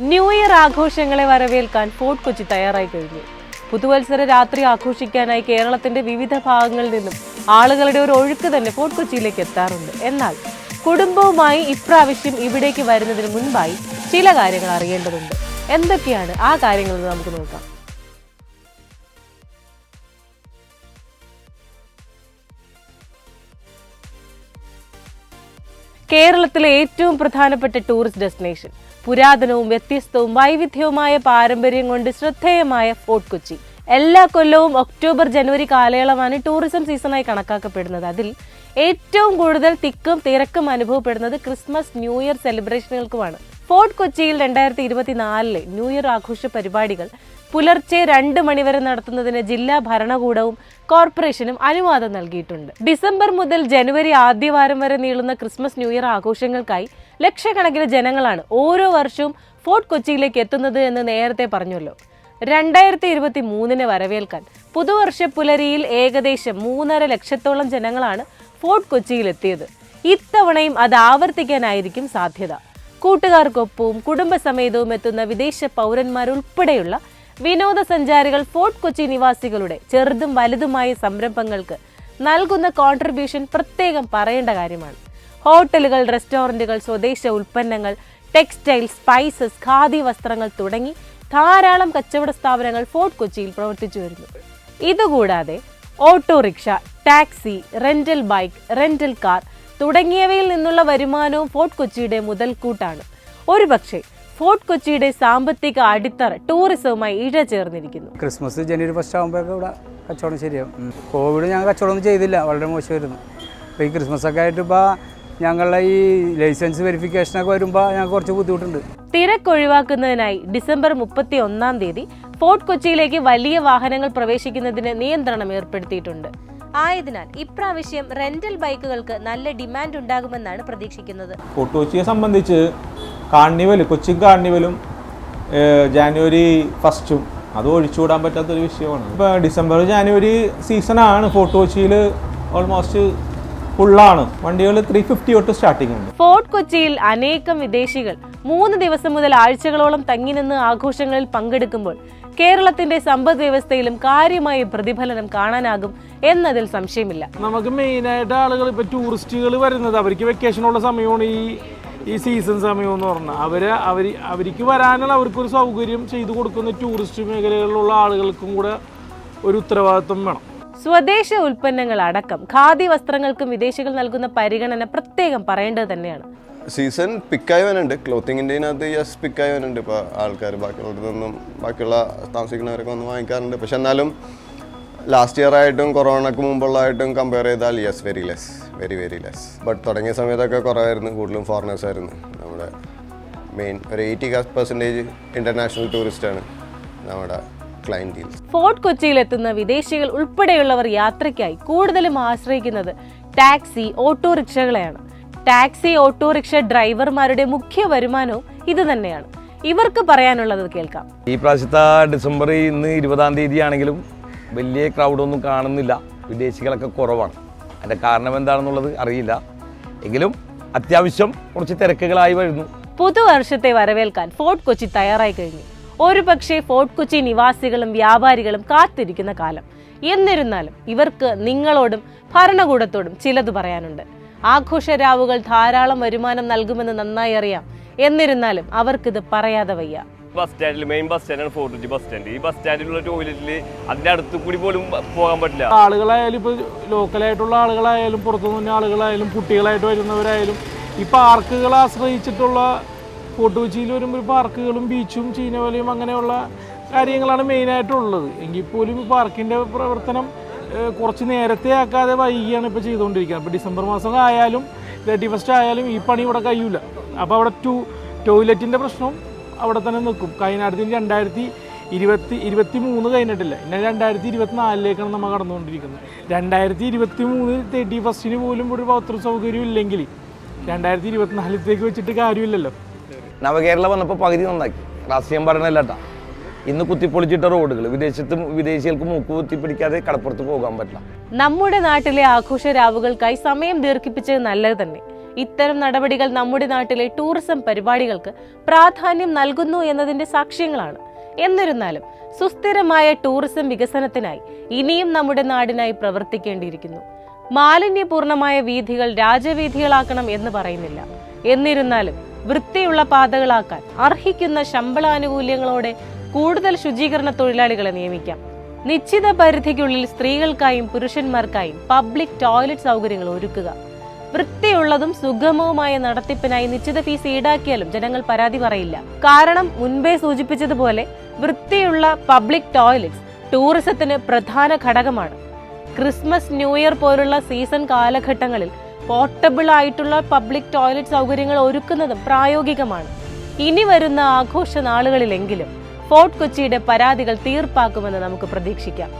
New year ആഘോഷങ്ങളെ വരവേൽക്കാൻ fort Kochi തയ്യാറായി കഴിഞ്ഞു. പുതുവത്സര രാത്രി ആഘോഷിക്കാനായി കേരളത്തിന്റെ വിവിധ ഭാഗങ്ങളിൽ നിന്നും ആളുകളുടെ ഒരു ഒഴുക്ക് തന്നെ ഫോർട്ട് കൊച്ചിയിലേക്ക് എത്താറുണ്ട്. എന്നാൽ കുടുംബവുമായി ഇപ്രാവശ്യം ഇവിടേക്ക് വരുന്നതിന് മുൻപായി ചില കാര്യങ്ങൾ അറിയേണ്ടതുണ്ട്. എന്തൊക്കെയാണ് ആ കാര്യങ്ങൾ നമുക്ക് നോക്കാം. കേരളത്തിലെ ഏറ്റവും പ്രധാനപ്പെട്ട ടൂറിസ്റ്റ് ഡെസ്റ്റിനേഷൻ പുരാതനവും വ്യത്യസ്തവും വൈവിധ്യവുമായ പാരമ്പര്യം കൊണ്ട് ശ്രദ്ധേയമായ ഫോർട്ട് കൊച്ചി. എല്ലാ കൊല്ലവും ഒക്ടോബർ ജനുവരി കാലയളവാണ് ടൂറിസം സീസണായി കണക്കാക്കപ്പെടുന്നത്. അതിൽ ഏറ്റവും കൂടുതൽ തിക്കും തിരക്കും അനുഭവപ്പെടുന്നത് ക്രിസ്മസ് ന്യൂ ഇയർ സെലിബ്രേഷനുകൾക്കുമാണ്. ഫോർട്ട് കൊച്ചിയിൽ രണ്ടായിരത്തി ഇരുപത്തിനാലിലെ ന്യൂ ഇയർ ആഘോഷ പരിപാടികൾ പുലർച്ചെ രണ്ട് മണിവരെ നടത്തുന്നതിന് ജില്ലാ ഭരണകൂടവും കോർപ്പറേഷനും അനുവാദം നൽകിയിട്ടുണ്ട്. ഡിസംബർ മുതൽ ജനുവരി ആദ്യവാരം വരെ നീളുന്ന ക്രിസ്മസ് ന്യൂ ഇയർ ആഘോഷങ്ങൾക്കായി ലക്ഷക്കണക്കിന് ജനങ്ങളാണ് ഓരോ വർഷവും ഫോർട്ട് കൊച്ചിയിലേക്ക് എത്തുന്നത് എന്ന് നേരത്തെ പറഞ്ഞല്ലോ. രണ്ടായിരത്തി ഇരുപത്തി മൂന്നിന് വരവേൽക്കാൻ പുതുവർഷ പുലരിയിൽ ഏകദേശം മൂന്നര ലക്ഷത്തോളം ജനങ്ങളാണ് ഫോർട്ട് കൊച്ചിയിൽ എത്തിയത് ഇത്തവണയും അത് ആവർത്തിക്കാനായിരിക്കും സാധ്യത. കൂട്ടുകാർക്കൊപ്പവും കുടുംബസമേതവും എത്തുന്ന വിദേശ പൗരന്മാരുൾപ്പെടെയുള്ള വിനോദസഞ്ചാരികൾ ഫോർട്ട് കൊച്ചി നിവാസികളുടെ ചെറുതും വലുതുമായ സംരംഭങ്ങൾക്ക് നൽകുന്ന കോൺട്രിബ്യൂഷൻ പ്രത്യേകം പറയേണ്ട കാര്യമാണ്. ഹോട്ടലുകൾ റെസ്റ്റോറന്റുകൾ സ്വദേശ ഉൽപ്പന്നങ്ങൾ ടെക്സ്റ്റൈൽ സ്പൈസസ് ഖാദി വസ്ത്രങ്ങൾ തുടങ്ങി ധാരാളം കച്ചവട സ്ഥാപനങ്ങൾ ഫോർട്ട് കൊച്ചിയിൽ പ്രവർത്തിച്ചു വരുന്നു. ഇതുകൂടാതെ auto rickshaw taxi rental bike rental car തുടങ്ങിയവയിൽ നിന്നുള്ള വരുമാനവും ഫോർട്ട് കൊച്ചിയുടെ മുതൽക്കൂട്ടാണ്. ഒരുപക്ഷെ ഫോർട്ട് കൊച്ചിയുടെ സാമ്പത്തിക അടിത്തറ ടൂറിസവുമായി ഇഴചേർന്നിരിക്കുന്നു. ക്രിസ്മസ് ജനുവരി ഫസ്റ്റ് ആകുമ്പോഴൊക്കെ ഇവിടെ കച്ചവടം ശരിയാവും. കോവിഡ് ഞങ്ങൾ കച്ചവടം ഒന്നും ചെയ്തില്ല. വളരെ മോശമായിരുന്നു. അപ്പോൾ ഈ ക്രിസ്മസ് ഒക്കെ ആയിട്ട് ഇപ്പോൾ ഞങ്ങളുടെ ഈ ലൈസൻസ് വെരിഫിക്കേഷനൊക്കെ വരുമ്പോൾ ഞങ്ങൾക്ക് കുറച്ച് ബുദ്ധിമുട്ടുണ്ട്. തിരക്കൊഴിവാക്കുന്നതിനായി ഡിസംബർ മുപ്പത്തി ഒന്നാം തീയതി ഫോർട്ട് കൊച്ചിയിലേക്ക് വലിയ വാഹനങ്ങൾ പ്രവേശിക്കുന്നതിന് നിയന്ത്രണം ഏർപ്പെടുത്തിയിട്ടുണ്ട്. ആയതിനാൽ ഇപ്രാവശ്യം റെന്റൽ ബൈക്കുകൾക്ക് നല്ല ഡിമാൻഡ് ഉണ്ടാകുമെന്നാണ് പ്രതീക്ഷിക്കുന്നത്. ഫോർട്ട് കൊച്ചിയെ സംബന്ധിച്ച് കാർണിവൽ കൊച്ചിൻ കാർണിവലും ജാനുവരി ഫസ്റ്റും അത് ഒഴിച്ചുകൂടാൻ പറ്റാത്തൊരു വിഷയമാണ്. ഇപ്പോൾ ഡിസംബർ ജാനുവരി സീസണാണ്. ഫോർട്ട് കൊച്ചിയിൽ ഓൾമോസ്റ്റ് ഫുള്ളാണ്. വണ്ടികൾ ത്രീ ഫിഫ്റ്റി തൊട്ട് സ്റ്റാർട്ടിംഗ് ഉണ്ട്. ഫോർട്ട് കൊച്ചിയിൽ അനേകം വിദേശികൾ മൂന്ന് ദിവസം മുതൽ ആഴ്ചകളോളം തങ്ങി നിന്ന് ആഘോഷങ്ങളിൽ പങ്കെടുക്കുമ്പോൾ കേരളത്തിന്റെ സമ്പദ് വ്യവസ്ഥയിലും കാര്യമായ പ്രതിഫലനം കാണാനാകും എന്നതിൽ സംശയമില്ല. നമുക്ക് മെയിനായിട്ട് ആളുകൾ ഇപ്പൊ ടൂറിസ്റ്റുകൾ വരുന്നത് അവർക്ക് വെക്കേഷനുള്ള സമയമാണ് ഈ ഈ സീസൺ സമയം എന്ന് പറഞ്ഞാൽ അവർ അവർ അവർക്ക് വരാനുള്ള അവർക്കൊരു സൗകര്യം ചെയ്തു കൊടുക്കുന്ന ടൂറിസ്റ്റ് മേഖലകളിലുള്ള ആളുകൾക്കും കൂടെ ഒരു ഉത്തരവാദിത്വം വേണം. സ്വദേശ ഉൽപ്പന്നങ്ങൾ അടക്കം ഖാദി വസ്ത്രങ്ങൾക്കും വിദേശികൾ നൽകുന്ന പരിഗണന പ്രത്യേകം പറയേണ്ടത് തന്നെയാണ്. സീസൺ പിക്കായി വരുന്നുണ്ട് ക്ലോത്തിങ്ങിന്റെ അതിനകത്ത് യെസ് പിക്കായി വരുന്നുണ്ട് ഇപ്പോൾ ആൾക്കാർ ബാക്കിയുള്ളവരിൽ നിന്നും ബാക്കിയുള്ള താമസിക്കുന്നവരൊക്കെ വന്ന് വാങ്ങിക്കാറുണ്ട്. പക്ഷെ എന്നാലും ലാസ്റ്റ് ഇയർ ആയിട്ടും കൊറോണക്ക് മുമ്പുള്ളതായിട്ടും കമ്പയർ ചെയ്താൽ yes very less very very less but തുടങ്ങിയ സമയത്തൊക്കെ കുറവായിരുന്നു കൂടുതലും ഫോറിനേഴ്സ് ആയിരുന്നു. നമ്മുടെ മെയിൻ ഒരു എയ്റ്റി പെർസെന്റേജ് ഇന്റർനാഷണൽ ആണ് നമ്മുടെ ഫോർട്ട് കൊച്ചിയിൽ എത്തുന്ന വിദേശികൾ ഉൾപ്പെടെയുള്ളവർ യാത്രയ്ക്കായി കൂടുതലും ആശ്രയിക്കുന്നത് ടാക്സി ഓട്ടോറിക്ഷകളെയാണ്. ടാക്സി ഓട്ടോറിക്ഷ ഡ്രൈവർമാരുടെ മുഖ്യ വരുമാനവും ഇത് തന്നെയാണ്. ഇവർക്ക് പറയാനുള്ളത് കേൾക്കാം. ഈ പ്രാവശ്യത്തെ ഡിസംബർ ഇന്ന് ഇരുപതാം തീയതി ആണെങ്കിലും വലിയ ക്രൗഡൊന്നും കാണുന്നില്ല. വിദേശികളൊക്കെ കുറവാണ്. അതിന്റെ കാരണം എന്താണെന്നുള്ളത് അറിയില്ല. എങ്കിലും അത്യാവശ്യം കുറച്ച് തിരക്കുകളായി വരുന്നു. പുതുവർഷത്തെ വരവേൽക്കാൻ ഫോർട്ട് കൊച്ചി തയ്യാറായി കഴിഞ്ഞു. ഒരുപക്ഷെ ഫോർട്ട് കൊച്ചി നിവാസികളും വ്യാപാരികളും കാത്തിരിക്കുന്ന കാലം. എന്നിരുന്നാലും ഇവർക്ക് നിങ്ങളോടും ഭരണകൂടത്തോടും ചിലത് പറയാനുണ്ട്. ആഘോഷരാവുകൾ ധാരാളം വരുമാനം നൽകുമെന്ന് നന്നായി അറിയാം. എന്നിരുന്നാലും അവർക്കിത് പറയാതെ വയ്യ. ബസ് സ്റ്റാൻഡിൽ മെയിൻ ബസ് സ്റ്റാൻഡാണ് ഫോർട്ട് കൊച്ചി ബസ് സ്റ്റാൻഡ് ഈ ബസ് സ്റ്റാൻഡിലുള്ള ടോയ്ലറ്റിൽ അതിന്റെ അടുത്ത് കൂടി പോലും പോകാൻ പറ്റില്ല. ആളുകളായാലും ഇപ്പോൾ ലോക്കലായിട്ടുള്ള ആളുകളായാലും പുറത്തു നിന്ന് ആളുകളായാലും കുട്ടികളായിട്ട് വരുന്നവരായാലും ഈ പാർക്കുകളെ ആശ്രയിച്ചിട്ടുള്ള ഫോർട്ട് കൊച്ചിയിൽ വരുമ്പോൾ പാർക്കുകളും ബീച്ചും ചീനവലയും അങ്ങനെയുള്ള കാര്യങ്ങളാണ് മെയിനായിട്ടുള്ളത് എങ്കിൽ പോലും പാർക്കിന്റെ പ്രവർത്തനം കുറച്ച് നേരത്തെ ആക്കാതെ വൈകിയാണ് ഇപ്പോൾ ചെയ്തുകൊണ്ടിരിക്കുന്നത്. അപ്പോൾ ഡിസംബർ മാസം ആയാലും തേർട്ടി ഫസ്റ്റ് ആയാലും ഈ പണി ഇവിടെ കഴിയില്ല അപ്പോൾ അവിടെ ടു ടോയ്ലറ്റിന്റെ പ്രശ്നം അവിടെ തന്നെ നിൽക്കും. കഴിഞ്ഞ രണ്ടായിരത്തി ഇരുപത്തി ഇരുപത്തി മൂന്ന് കഴിഞ്ഞിട്ടില്ല? പിന്നെ രണ്ടായിരത്തി ഇരുപത്തിനാലിലേക്കാണ് നമ്മൾ കടന്നുകൊണ്ടിരിക്കുന്നത്. രണ്ടായിരത്തി ഇരുപത്തി മൂന്ന് തേർട്ടി ഫസ്റ്റിന് പോലും ഒരു ബാത്റൂം സൗകര്യം ഇല്ലെങ്കിൽ രണ്ടായിരത്തി ഇരുപത്തിനാലിലേക്ക് വെച്ചിട്ട് കാര്യമില്ലല്ലോ. നവകേരള വന്നപ്പോൾ പകുതി നന്നാക്കി. രാഷ്ട്രീയം പറയണല്ല ഇന്ന് കുത്തിപ്പൊളിച്ചിട്ട റോഡുകൾ വിദേശത്ത് വിദേശികൾക്ക് മൂക്ക് കുത്തിപ്പിടിക്കാതെ കടപ്പുറത്ത് പോകാൻ പറ്റില്ല. നമ്മുടെ നാട്ടിലെ ആഘോഷ രാവുകൾക്കായി സമയം ദീർഘിപ്പിച്ചത് നല്ലത് തന്നെ. ഇത്തരം നടപടികൾ നമ്മുടെ നാട്ടിലെ ടൂറിസം പരിപാടികൾക്ക് പ്രാധാന്യം നൽകുന്നു എന്നതിന്റെ സാക്ഷ്യങ്ങളാണ്. എന്നിരുന്നാലും സുസ്ഥിരമായ ടൂറിസം വികസനത്തിനായി ഇനിയും നമ്മുടെ നാടിനായി പ്രവർത്തിക്കേണ്ടിയിരിക്കുന്നു. മാലിന്യപൂർണമായ വീഥികൾ രാജവീഥികളാക്കണം എന്ന് പറയുന്നില്ല. എന്നിരുന്നാലും വൃത്തിയുള്ള പാതകളാക്കാൻ അർഹിക്കുന്ന ശമ്പളാനുകൂല്യങ്ങളോടെ കൂടുതൽ ശുചീകരണ തൊഴിലാളികളെ നിയമിക്കാം. നിശ്ചിത പരിധിക്കുള്ളിൽ സ്ത്രീകൾക്കായും പുരുഷന്മാർക്കായും പബ്ലിക് ടോയ്ലറ്റ് സൗകര്യങ്ങൾ ഒരുക്കുക. വൃത്തിയുള്ളതും സുഗമവുമായ നടത്തിപ്പിനായി നിശ്ചിത ഫീസ് ഈടാക്കിയാലും ജനങ്ങൾ പരാതി പറയില്ല. കാരണം മുൻപേ സൂചിപ്പിച്ചതുപോലെ വൃത്തിയുള്ള പബ്ലിക് ടോയ്ലറ്റ്സ് ടൂറിസത്തിന് പ്രധാന ഘടകമാണ്. ക്രിസ്മസ് ന്യൂ ഇയർ പോലുള്ള സീസൺ കാലഘട്ടങ്ങളിൽ പോർട്ടബിൾ ആയിട്ടുള്ള പബ്ലിക് ടോയ്ലറ്റ് സൗകര്യങ്ങൾ ഒരുക്കുന്നതും പ്രായോഗികമാണ്. ഇനി വരുന്ന ആഘോഷ നാളുകളിലെങ്കിലും ഫോർട്ട് കൊച്ചിയുടെ പരാതികൾ തീർപ്പാക്കുമെന്ന് നമുക്ക് പ്രതീക്ഷിക്കാം.